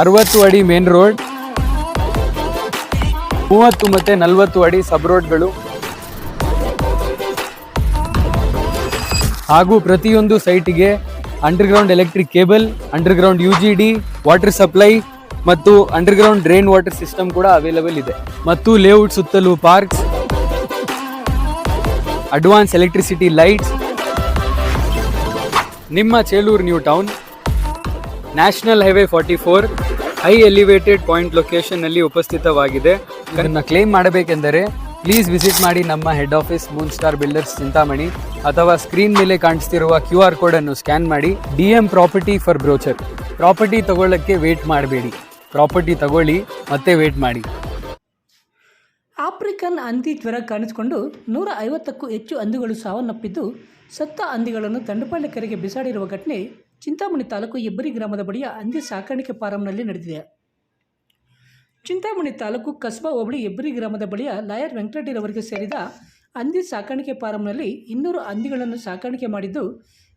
ಅರವತ್ತು ಅಡಿ main road ಮೂವತ್ತು ಮತ್ತೆ ನಲವತ್ತು ಅಡಿ ಸಬ್ ರೋಡ್ಗಳು ಹಾಗೂ ಪ್ರತಿಯೊಂದು ಸೈಟಿಗೆ underground electric cable underground U G D water supply ಮತ್ತು ಅಂಡರ್ಗ್ರೌಂಡ್ ಡ್ರೈನ್ ವಾಟರ್ ಸಿಸ್ಟಮ್ ಕೂಡ ಅವೈಲಬಲ್ ಇದೆ. ಮತ್ತು ಲೇಔಟ್ ಸುತ್ತಲೂ ಪಾರ್ಕ್ಸ್ ಅಡ್ವಾನ್ಸ್ ಎಲೆಕ್ಟ್ರಿಸಿಟಿ ಲೈಟ್ಸ್ ನಿಮ್ಮ Chelur new town national highway forty four high elevated point location ಅಲ್ಲಿ ಉಪಸ್ಥಿತವಾಗಿದೆ. ಇದನ್ನ ಕ್ಲೇಮ್ ಮಾಡಬೇಕೆಂದರೆ ಪ್ಲೀಸ್ ವಿಸಿಟ್ ಮಾಡಿ ನಮ್ಮ head office moon star builders Chintamani ಅಥವಾ ಸ್ಕ್ರೀನ್ ಮೇಲೆ ಕಾಣಿಸ್ತಿರುವ ಕ್ಯೂ ಆರ್ ಕೋಡ್ ಅನ್ನು ಸ್ಕ್ಯಾನ್ ಮಾಡಿ. D M property for brochure property ತಗೊಳ್ಳಕ್ಕೆ wait ಮಾಡಬೇಡಿ. ಪ್ರಾಪರ್ಟಿ ತಗೊಳ್ಳಿ ಮತ್ತೆ ವೇಟ್ ಮಾಡಿ. ಆಫ್ರಿಕನ್ ಹಂದಿ ಜ್ವರ ಕಾಣಿಸಿಕೊಂಡು ನೂರ ಐವತ್ತಕ್ಕೂ ಹೆಚ್ಚು ಹಂದಿಗಳು ಸಾವನ್ನಪ್ಪಿದ್ದು ಸತ್ತ ಹಂದಿಗಳನ್ನು ತಂಡಪಾಳ್ಯ ಕೆರೆಗೆ ಬಿಸಾಡಿರುವ ಘಟನೆ ಚಿಂತಾಮಣಿ ತಾಲೂಕು ಹೆಬ್ಬರಿ ಗ್ರಾಮದ ಬಳಿಯ ಹಂದಿ ಸಾಕಾಣಿಕೆ ಫಾರಂನಲ್ಲಿ ನಡೆದಿದೆ. ಚಿಂತಾಮಣಿ ತಾಲೂಕು ಕಸ್ಬಾ ಹೋಬಳಿ ಹೆಬ್ಬರಿ ಗ್ರಾಮದ ಬಳಿಯ ಲಾಯರ್ ವೆಂಕಟರೆಡ್ಡಿರವರಿಗೆ ಸೇರಿದ ಹಂದಿ ಸಾಕಾಣಿಕೆ ಫಾರಂನಲ್ಲಿ ಇನ್ನೂರು ಹಂದಿಗಳನ್ನು ಸಾಕಾಣಿಕೆ ಮಾಡಿದ್ದು,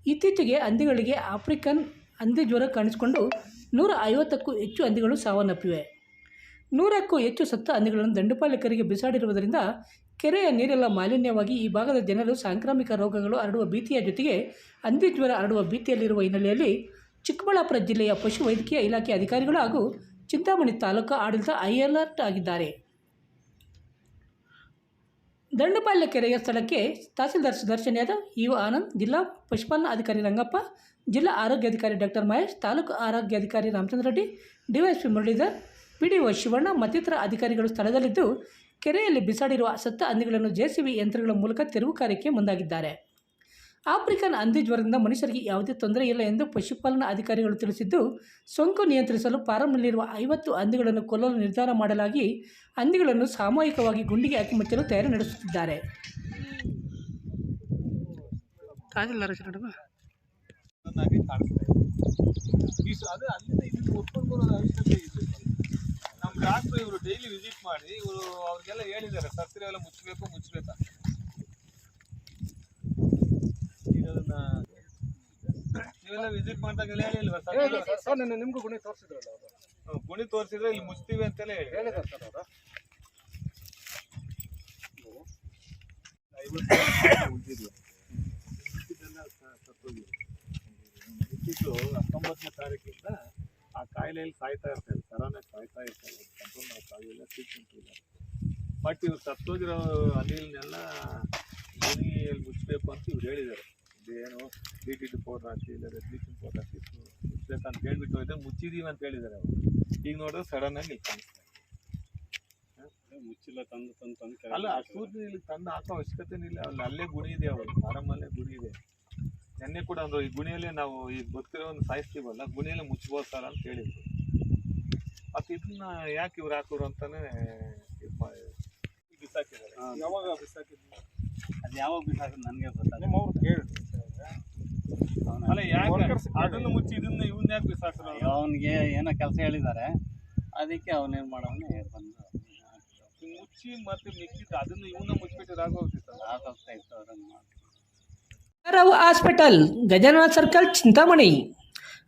ಇತ್ತೀಚೆಗೆ ಹಂದಿಗಳಿಗೆ ಆಫ್ರಿಕನ್ ಹಂದಿ ಜ್ವರ ಕಾಣಿಸಿಕೊಂಡು ನೂರ ಐವತ್ತಕ್ಕೂ ಹೆಚ್ಚು ಹಂದಿಗಳು ಸಾವನ್ನಪ್ಪಿವೆ. ನೂರಕ್ಕೂ ಹೆಚ್ಚು ಸತ್ತ ಹಂದಿಗಳನ್ನು ದಂಡುಪಾಲಕರಿಗೆ ಬಿಸಾಡಿರುವುದರಿಂದ ಕೆರೆಯ ನೀರೆಲ್ಲ ಮಾಲಿನ್ಯವಾಗಿ ಈ ಭಾಗದ ಜನರು ಸಾಂಕ್ರಾಮಿಕ ರೋಗಗಳು ಹರಡುವ ಭೀತಿಯ ಜೊತೆಗೆ ಹಂದಿ ಜ್ವರ ಹರಡುವ ಭೀತಿಯಲ್ಲಿರುವ ಹಿನ್ನೆಲೆಯಲ್ಲಿ ಚಿಕ್ಕಬಳ್ಳಾಪುರ ಜಿಲ್ಲೆಯ ಪಶು ವೈದ್ಯಕೀಯ ಇಲಾಖೆ ಅಧಿಕಾರಿಗಳು ಹಾಗೂ ಚಿಂತಾಮಣಿ ತಾಲೂಕು ಆಡಳಿತ ಐ ಅಲರ್ಟ್ ಆಗಿದ್ದಾರೆ. ದಂಡಪಾಲ್ಯ ಕೆರೆಯ ಸ್ಥಳಕ್ಕೆ ತಹಸೀಲ್ದಾರ್ ಸುದರ್ಶನ್ ಯಾದವ್ ಇಒ ಆನಂದ್, ಜಿಲ್ಲಾ ಪಶುಪಾಲನಾ ಅಧಿಕಾರಿ ರಂಗಪ್ಪ, ಜಿಲ್ಲಾ ಆರೋಗ್ಯಾಧಿಕಾರಿ ಡಾಕ್ಟರ್ ಮಹೇಶ್, ತಾಲೂಕು ಆರೋಗ್ಯಾಧಿಕಾರಿ ರಾಮಚಂದ್ರ ರೆಡ್ಡಿ ಡಿವೈಎಸ್ಪಿ ಮುರಳೀಧರ್ ಪಿಡಿಒ ಶಿವಣ್ಣ ಮತ್ತಿತರ ಅಧಿಕಾರಿಗಳು ಸ್ಥಳದಲ್ಲಿದ್ದು ಕೆರೆಯಲ್ಲಿ ಬಿಸಾಡಿರುವ ಸತ್ತ ಹಂದಿಗಳನ್ನು ಜೆಸಿಬಿ ಯಂತ್ರಗಳ ಮೂಲಕ ತೆರವು ಕಾರ್ಯಕ್ಕೆ ಮುಂದಾಗಿದ್ದಾರೆ. ಆಫ್ರಿಕನ್ ಹಂದಿ ಜ್ವರದಿಂದ ಮನುಷ್ಯರಿಗೆ ಯಾವುದೇ ತೊಂದರೆ ಇಲ್ಲ ಎಂದು ಪಶುಪಾಲನಾ ಅಧಿಕಾರಿಗಳು ತಿಳಿಸಿದ್ದು ಸೋಂಕು ನಿಯಂತ್ರಿಸಲು ಫಾರಂನಲ್ಲಿರುವ ಐವತ್ತು ಹಂದಿಗಳನ್ನು ಕೊಲ್ಲಲು ನಿರ್ಧಾರ ಮಾಡಲಾಗಿ ಹಂದಿಗಳನ್ನು ಸಾಮೂಹಿಕವಾಗಿ ಗುಂಡಿಗೆ ಹಾಕಿ ಮುಚ್ಚಲು ತಯಾರಿ ನಡೆಸುತ್ತಿದ್ದಾರೆ. ಇದೆ. ಈ ಡಾಕ್ಟ್ರು ಇವರು ಡೈಲಿ ವಿಸಿಟ್ ಮಾಡಿ ಇವರು ಅವ್ರಿಗೆಲ್ಲ ಹೇಳಿದ್ದಾರೆ ಸರ್ಜರಿ ಎಲ್ಲ ಮುಚ್ಚಬೇಕು ಮುಚ್ಚಬೇಕು ಅದನ್ನ ನೀವೆಲ್ಲ ವಿಸಿಟ್ ಮಾಡಿದಾಗೆಲ್ಲ ಹೇಳಿಲ್ವಾ ಸರ್ ಸರ್ ನಾನು ನಿಮ್ಗೂ ಗುಣಿ ತೋರಿಸಿದ್ರಲ್ಲ ಅವರು. ಗುಣಿ ತೋರಿಸಿದ್ರೆ ಇಲ್ಲಿ ಮುಚ್ತೀವಿ ಅಂತೆಲ್ಲ ಹೇಳಿ. ಹೇಳಿದ್ದಾರೆ ಸರ್ ಅವರು. ಇದ್ದಿದ್ದು ಹತ್ತೊಂಬತ್ತನೇ ತಾರೀಕಿಂದ ಆ ಕಾಯಿಲೆಯಲ್ಲಿ ಸಾಯ್ತಾ ಇರ್ತಾರೆ ಸರಾನಾಗಿ ಕಾಯ್ತಾ ಇರ್ತಾರೆ. ಕಂಟ್ರೋಲ್ ಮಾಡೋಕ್ಕಾಗಿಲ್ಲ ಟ್ರೀಟ್ಮೆಂಟ್ ಇಲ್ಲ. ಬಟ್ ಇವ್ರು ಸತ್ತೋಗಿರೋ ಅನಿಲ್ನೆಲ್ಲ ಗುಣಿಯಲ್ಲಿ ಮುಚ್ಚಬೇಕು ಅಂತ ಇವ್ರು ಹೇಳಿದ್ದಾರೆ. ಇದೇನು ಟಿ ಟಿ ಪೌಡರ್ ಹಾಕಿ ಇಲ್ಲ ಬ್ಲೀಚಿಂಗ್ ಪೌಡರ್ ಹಾಕಿ ಮುಚ್ಚಬೇಕಂತ ಹೇಳ್ಬಿಟ್ಟು ಹೋಗಿದ್ರೆ ಮುಚ್ಚಿದೀವಿ ಅಂತ ಹೇಳಿದ್ದಾರೆ ಅವರು. ಈಗ ನೋಡಿದ್ರೆ ಸಡನ್ನಾಗಿ ಇಲ್ಲಿ ಕಾಣಿಸ್ತಾ ಮುಚ್ಚಿಲ್ಲ ತಂದು ತಂದು ತಂದು ಅಲ್ಲ ಅಷ್ಟು ಇಲ್ಲಿ ತಂದು ಹಾಕೋ ಅವಶ್ಯಕತೆ ಇಲ್ಲ. ಅಲ್ಲಿ ಅಲ್ಲೇ ಗುಣಿ ಇದೆ ಅವರು. ಆರಾಮಲ್ಲೇ ಗುಣಿ ಇದೆ. ನೆನ್ನೆ ಕೂಡ ಅಂದ್ರು ಈ ಗುಣಿಯಲ್ಲೇ ನಾವು ಈ ಬದುಕಿರೋ ಒಂದು ಸಾಯಿಸ್ತೀವಲ್ಲ ಗುಣಿಯಲ್ಲೇ ಮುಚ್ಬೋದು ಸರ್ ಅಂತ ಹೇಳಿದ್ರು. ಮತ್ತೆ ಇದನ್ನ ಯಾಕೆ ಇವ್ರು ಹಾಕೋರು ಅಂತಾನೆ ಇದ್ ಮಾಡಿ ಬಿಸಾಕಿದ್ದಾರೆ. ಯಾವಾಗ ಬಿಸಾಕಿದ್ರು? ಅದು ಯಾವಾಗ ಬಿಸಾಕಿದ್ ನನಗೆ ಗೊತ್ತಾಗ ನಿಮ್ಮ ಅವ್ರು ಕೇಳಿ ಅಲ್ಲ ಯಾಕೆ ಅದನ್ನ ಮುಚ್ಚಿ ಇದನ್ನ ಇವನ್ನ ಯಾಕೆ ಬಿಸಾಕ್ರು ಅವನಿಗೆ ಏನೋ ಕೆಲಸ ಹೇಳಿದ್ದಾರೆ. ಅದಕ್ಕೆ ಅವನೇನು ಮಾಡೋನು ಬಂದು ಮುಚ್ಚಿ ಮತ್ತೆ ಮಿಕ್ಕಿದ್ದು ಅದನ್ನ ಇವನ್ನ ಮುಚ್ಚಿಬಿಟ್ಟು ಆಗೋಗ್ತಿತ್ತಲ್ಲ ಆಗೋಗ್ತಾ ಇತ್ತು ಅದನ್ನು Rangarao hospital Gajanana circle Chintamani.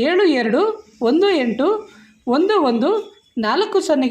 ಏಳು ಎರಡು ಒಂದು ಎಂಟು ಒಂದು ಒಂದು ನಾಲ್ಕು ಸೊನ್ನೆಗೆ